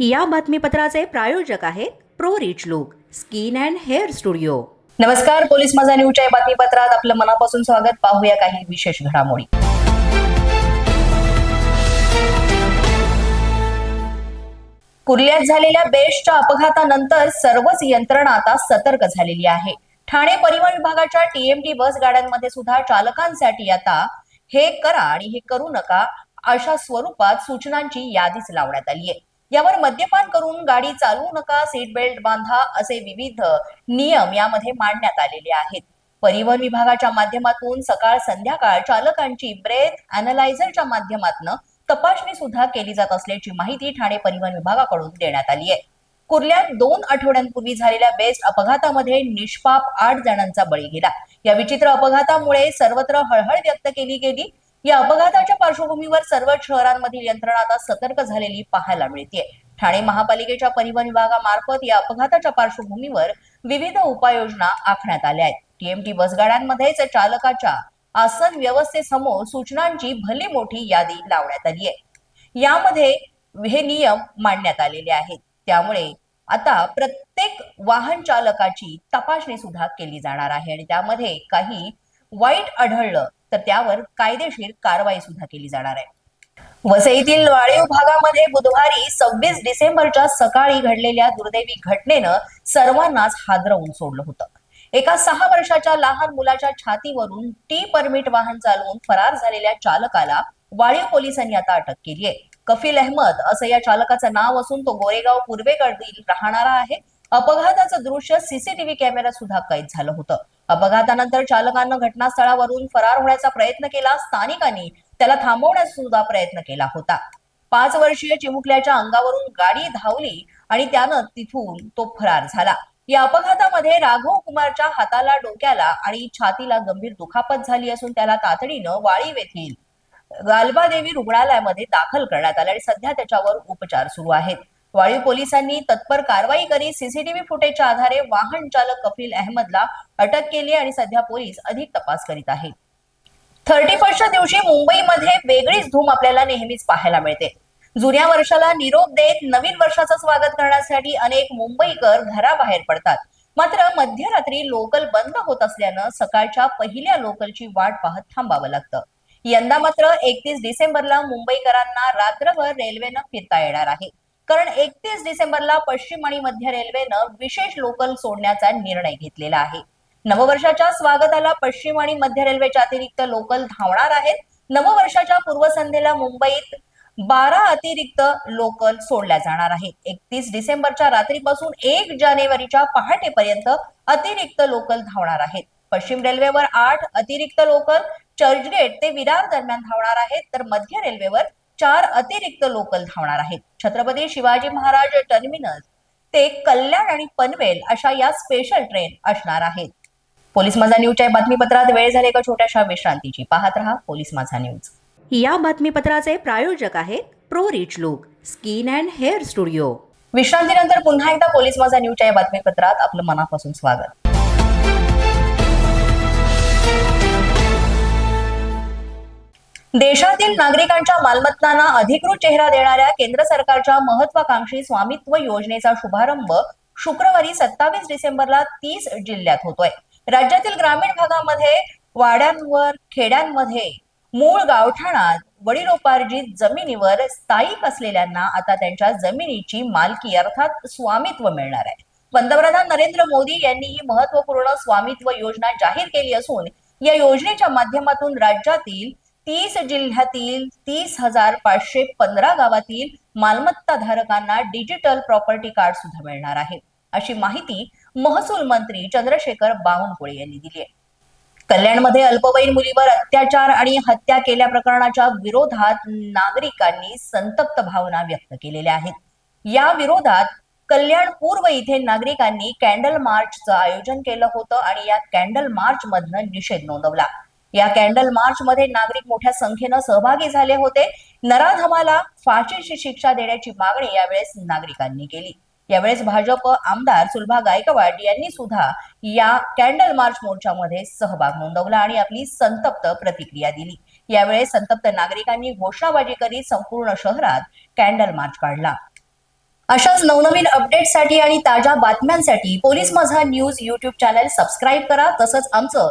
या बातमीपत्राचे प्रायोजक आहेत pro rich look skin and hair studio. नमस्कार पोलीस माझा न्यूजच्या या बातमीपत्रात आपलं मनापासून स्वागत. पाहूया काही विशेष घडामोडी. कुर्ल्यात झालेल्या बेस्टच्या अपघातानंतर सर्वच यंत्रणा आता सतर्क झालेली आहे. ठाणे परिवहन विभागाच्या टीएमटी बस गाड्यांमध्ये सुद्धा चालकांसाठी आता हे करा आणि हे करू नका अशा स्वरूपात सूचनांची यादीच लावण्यात आली आहे. यावर मद्यपान करून गाडी चालवू नका सीट बेल्ट बांधा असे विविध नियम यामध्ये मांडण्यात आलेले आहेत. परिवहन विभागाच्या माध्यमातून सकाळ संध्याकाळ चालकांची ब्रेथ अॅनलायझरच्या माध्यमातून तपासणी सुद्धा केली जात असल्याची माहिती ठाणे परिवहन विभागाकडून देण्यात आली आहे. कुर्ल्यात दोन आठवड्यांपूर्वी झालेल्या बेस्ट अपघातामध्ये निष्पाप आठ जणांचा बळी गेला. या विचित्र अपघातामुळे सर्वत्र हळहळ व्यक्त केली गेली. या अपघाताच्या पार्श्वभूमीवर सर्व शहरांमधील यंत्रणा आता सतर्क झालेली पाहायला मिळते ठाणे महापालिकेच्या परिवहन विभागामार्फत या अपघाताच्या पार्श्वभूमीवर विविध उपाययोजना आखण्यात आल्या आहेत. टीएमटी बसगाड्यांमध्येच चालकाच्या आसन व्यवस्थेसमोर सूचनांची भली मोठी यादी लावण्यात आली आहे. यामध्ये हे नियम मांडण्यात आलेले आहेत. त्यामुळे आता प्रत्येक वाहन चालकाची तपासणी सुद्धा केली जाणार आहे आणि त्यामध्ये काही वाईट आढळलं तर त्यावर कायदेशीर कारवाई सुद्धा केली जाणार आहे. वसईतील वाळीव भागामध्ये बुधवारी सव्वीस डिसेंबरच्या सकाळी घडलेल्या दुर्दैवी घटनेनं सर्वांनाच हादरवून सोडलं होतं. एका सहा वर्षाच्या लहान मुलाच्या छातीवरून टी परमिट वाहन चालवून फरार झालेल्या चालकाला वाळीव पोलिसांनी आता अटक केली आहे. कफील अहमद असं या चालकाचं नाव असून तो गोरेगाव पूर्वेकडील राहणारा आहे. अपघाताचं दृश्य सीसीटीव्ही कॅमेऱ्यात सुद्धा कैद झालं होतं. अपघातानंतर चालकानं घटनास्थळावरून फरार होण्याचा प्रयत्न केला. स्थानिकांनी त्याला थांबवण्याचा सुद्धा प्रयत्न केला होता. पाच वर्षीय चिमुकल्याच्या अंगावरून गाडी धावली आणि त्यानं तिथून तो फरार झाला. या अपघातामध्ये राघव कुमारच्या हाताला डोक्याला आणि छातीला गंभीर दुखापत झाली असून त्याला तातडीनं वाळीव येथील गालबादेवी रुग्णालयामध्ये दाखल करण्यात आले आणि सध्या त्याच्यावर उपचार सुरू आहेत. वाळीव पोलिसांनी तत्पर कारवाई करीत सीसीटीव्ही फुटेजच्या आधारे वाहन चालक कफील अहमदला अटक केली आणि सध्या पोलीस अधिक तपास करीत आहेत. थर्टी फर्स्टच्या दिवशी मुंबईमध्ये वेगळीच धूम आपल्याला नेहमीच पाहायला मिळते. जुन्या वर्षाला निरोप देत नवीन वर्षाचं स्वागत करण्यासाठी अनेक मुंबईकर घराबाहेर पडतात. मात्र मध्यरात्री लोकल बंद होत असल्यानं सकाळच्या पहिल्या लोकलची वाट पाहत थांबावं लागतं. यंदा मात्र एकतीस डिसेंबरला मुंबईकरांना रात्रभर रेल्वेनं फिरता येणार आहे. कारण एकतीस डिसेंबरला पश्चिम आणि मध्य रेल्वेनं विशेष लोकल सोडण्याचा निर्णय घेतलेला आहे. नववर्षाच्या स्वागताला पश्चिम आणि मध्य रेल्वेच्या अतिरिक्त लोकल धावणार आहेत. नववर्षाच्या पूर्वसंध्येला मुंबईत बारा अतिरिक्त लोकल सोडल्या जाणार आहेत. एकतीस डिसेंबरच्या रात्रीपासून एक जानेवारीच्या पहाटेपर्यंत अतिरिक्त लोकल धावणार आहेत. पश्चिम रेल्वेवर आठ अतिरिक्त लोकल चर्चगेट ते विरार दरम्यान धावणार आहेत. तर मध्य रेल्वेवर चार अतिरिक्त लोकल धावणार आहेत. छत्रपती शिवाजी महाराज टर्मिनस ते कल्याण आणि पनवेल अशा या स्पेशल ट्रेन असणार आहेत. पोलीस माझा न्यूजच्या बातमीपत्रात वेळ झाले एका छोट्याशा विश्रांतीची? पाहत रहा पोलीस माझा न्यूज या बातमीपत्राचे प्रायोजक आहेत pro rich look skin and hair studio विश्रांतीनंतर पुन्हा एकदा पोलीस माझा न्यूजच्या या बातमीपत्रात आपलं मनापासून स्वागत. देशातील नागरिकांच्या मालमत्तांना अधिकृत चेहरा देणाऱ्या केंद्र सरकारच्या महत्वाकांक्षी स्वामित्व योजनेचा शुभारंभ शुक्रवारी सत्तावीस डिसेंबरला तीस जिल्ह्यात होतोय. राज्यातील ग्रामीण भागामध्ये वाड्यांवर खेड्यांमध्ये मूळ गावठाणात वडिलोपार्जित जमिनीवर स्थायिक असलेल्यांना आता त्यांच्या जमिनीची मालकी अर्थात स्वामित्व मिळणार आहे. पंतप्रधान नरेंद्र मोदी यांनी ही महत्त्वपूर्ण स्वामित्व योजना जाहीर केली असून या योजनेच्या माध्यमातून राज्यातील तीस जिल्ह्यातील तीस हजार पाचशे पंधरा गावातील मालमत्ता धारकांना डिजिटल प्रॉपर्टी कार्ड सुद्धा मिळणार आहे. अशी माहिती महसूल मंत्री चंद्रशेखर बावनकुळे यांनी दिली आहे. कल्याणमध्ये अल्पवयीन मुलीवर अत्याचार आणि हत्या केल्या प्रकरणाच्या विरोधात नागरिकांनी संतप्त भावना व्यक्त केलेल्या आहेत. या विरोधात कल्याण पूर्व इथे नागरिकांनी कॅन्डल मार्चचं आयोजन केलं होतं आणि या कॅन्डल मार्च मधनं निषेध नोंदवला. या कॅन्डल मार्च मध्ये नागरिक मोठ्या संख्येनं सहभागी झाले होते. नराधमाला फाशीची शिक्षा देण्याची मागणी यावेळेस नागरिकांनी केली. यावेळेस भाजप आमदार सुलभा गायकवाड यांनी सुद्धा या कॅन्डल मार्च मोर्चामध्ये सहभाग नोंदवला आणि आपली संतप्त प्रतिक्रिया दिली. यावेळेस संतप्त नागरिकांनी घोषणाबाजी करीत संपूर्ण शहरात कॅन्डल मार्च काढला. अशाच नवनवीन अपडेटसाठी आणि ताज्या बातम्यांसाठी police Majha news YouTube channel subscribe करा. तसंच आमचं